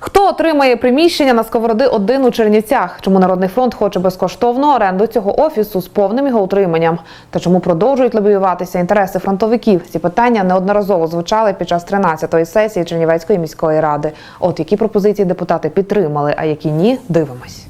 Хто отримає приміщення на сковороди 1 у Чернівцях? Чому Народний фронт хоче безкоштовну оренду цього офісу з повним його утриманням? Та чому продовжують лобіюватися інтереси фронтовиків? Ці питання неодноразово звучали під час 13-ї сесії Чернівецької міської ради. От які пропозиції депутати підтримали, а які ні, дивимось.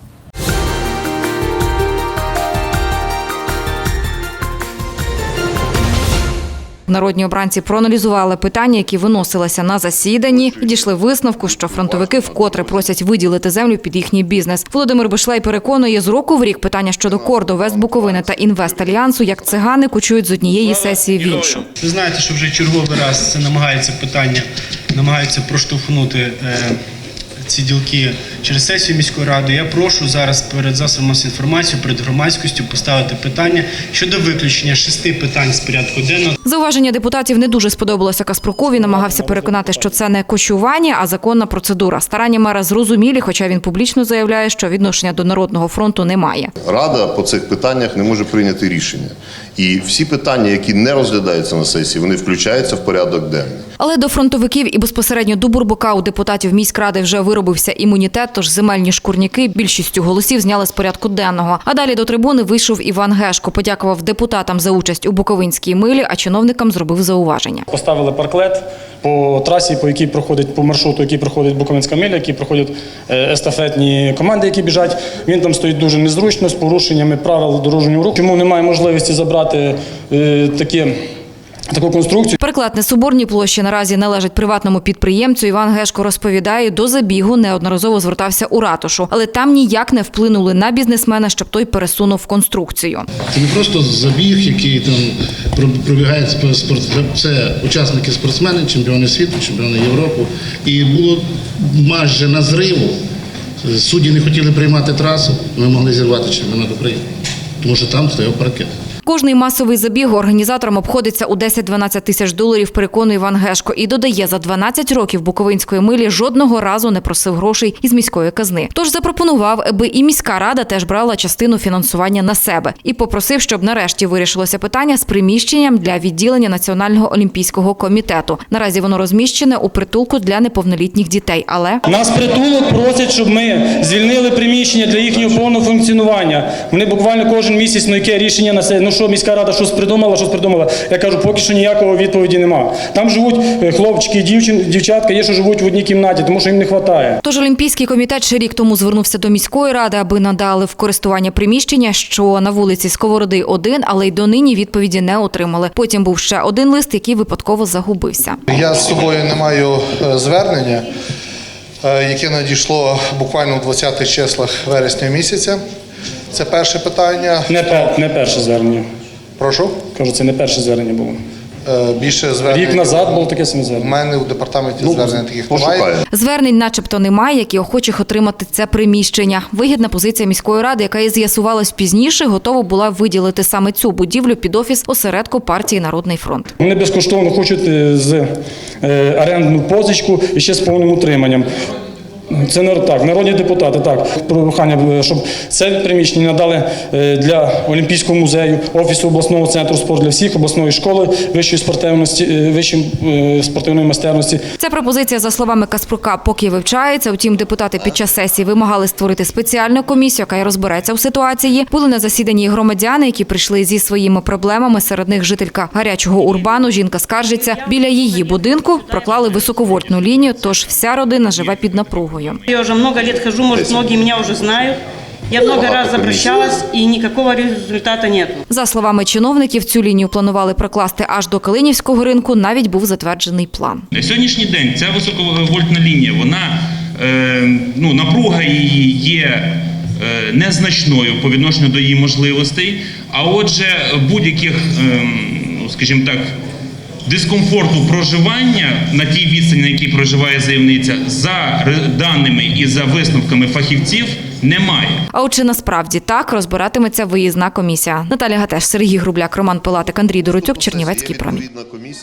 Народні обранці проаналізували питання, які виносилися на засіданні, і дійшли висновку, що фронтовики вкотре просять виділити землю під їхній бізнес. Володимир Бишлей переконує, з року в рік питання щодо Кордо, Вестбуковини та Інвестальянсу, як цигани кочують з однієї сесії в іншу. Ви знаєте, що вже черговий раз це намагається питання, намагаються проштовхнути е, ці ділки через сесію міської ради. Я прошу зараз перед засобами масової інформації, перед громадськістю поставити питання щодо виключення шести питань з порядку денного. Зауваження депутатів не дуже сподобалося Каспрукові. Намагався переконати, що це не кочування, а законна процедура. Старання мера зрозумілі, хоча він публічно заявляє, що відношення до народного фронту немає. Рада по цих питаннях не може прийняти рішення. І всі питання, які не розглядаються на сесії, вони включаються в порядок денний. Але до фронтовиків і безпосередньо до Бурбука у депутатів міськради вже виробився імунітет, тож земельні шкурняки більшістю голосів зняли з порядку денного. А далі до трибуни вийшов Іван Гешко, подякував депутатам за участь у Буковинській милі, а чиновникам зробив зауваження. Поставили парклет по трасі, по якій проходить по маршруту, який проходить Буковинська миля, які проходять е, естафетні команди, які біжать. Він там стоїть дуже незручно з порушеннями правил дорожнього руху. Чому немає можливості забрати е, такі, таку конструкцію? Переклад на Соборній площі наразі належить приватному підприємцю. Іван Гешко розповідає, до забігу неодноразово звертався у ратушу, але там ніяк не вплинули на бізнесмена, щоб той пересунув конструкцію. Це не просто забіг, який там пробігає спо- спорт. Це учасники спортсмени, чемпіони світу, чемпіони Європи. І було майже на зриву. Судді не хотіли приймати трасу, ми могли зірвати чемпіонат України, тому що там стояв паркет. Кожний масовий забіг організаторам обходиться у 10-12 тисяч доларів, переконує Іван Гешко. І додає, за 12 років Буковинської милі жодного разу не просив грошей із міської казни. Тож запропонував, аби і міська рада теж брала частину фінансування на себе. І попросив, щоб нарешті вирішилося питання з приміщенням для відділення Національного олімпійського комітету. Наразі воно розміщене у притулку для неповнолітніх дітей. Але Нас притулок просять, щоб ми звільнили приміщення для їхнього повного функціонування. Вони буквально кожен місяць, ну яке рішення на. Ну що міська рада щось придумала, щось придумала. Я кажу, поки що ніякого відповіді нема. Там живуть е, хлопчики, дівчин, дівчатка, є, що живуть в одній кімнаті, тому що їм не вистачає. Тож Олімпійський комітет ще рік тому звернувся до міської ради, аби надали в користування приміщення, що на вулиці Сковороди 1, але й донині відповіді не отримали. Потім був ще один лист, який випадково загубився. Я з собою не маю е, звернення, е, яке надійшло буквально у 20-х числах вересня місяця. Це перше питання. Не, пер, не перше звернення. Прошу. Кажу, це не перше звернення було. Е, Більше звернень. Рік назад було таке саме У звернення. мене у департаменті звернень таких немає. Звернень, начебто, немає, які охочих отримати це приміщення. Вигідна позиція міської ради, яка і з'ясувалась пізніше, готова була виділити саме цю будівлю під офіс осередку партії Народний фронт. Вони безкоштовно хочуть е, з е, орендну позичку і ще з повним утриманням. Це не так, народні депутати, так. Прохання, е, щоб це приміщення надали е, для Олімпійського музею, Офісу обласного центру спорту для всіх, обласної школи вищої спортивності, е, вищої спортивної майстерності. Ця пропозиція, за словами Каспрука, поки вивчається. Утім, депутати під час сесії вимагали створити спеціальну комісію, яка й розбереться у ситуації. Були на засіданні громадяни, які прийшли зі своїми проблемами. Серед них жителька гарячого урбану. Жінка скаржиться, біля її будинку проклали високовольтну лінію, тож вся родина живе під напругою. Я уже много лет хожу, может, многие меня уже знают. Я много раз обращалась, и никакого результата нет. За словами чиновників, цю лінію планували прокласти аж до Калинівського ринку. Навіть був затверджений план. На сьогоднішній день ця високовольтна лінія, вона е, ну, напруга її є е, незначною по відношенню до її можливостей. А отже, будь-яких, е, ну, скажімо так, дискомфорту проживання на тій відстані, на якій проживає заявниця, за даними і за висновками фахівців, немає. А от чи насправді так розбиратиметься виїзна комісія? Наталя Гатеш, Сергій Грубляк, Роман Пилатик, Андрій Доротюк, Чернівецький промінь.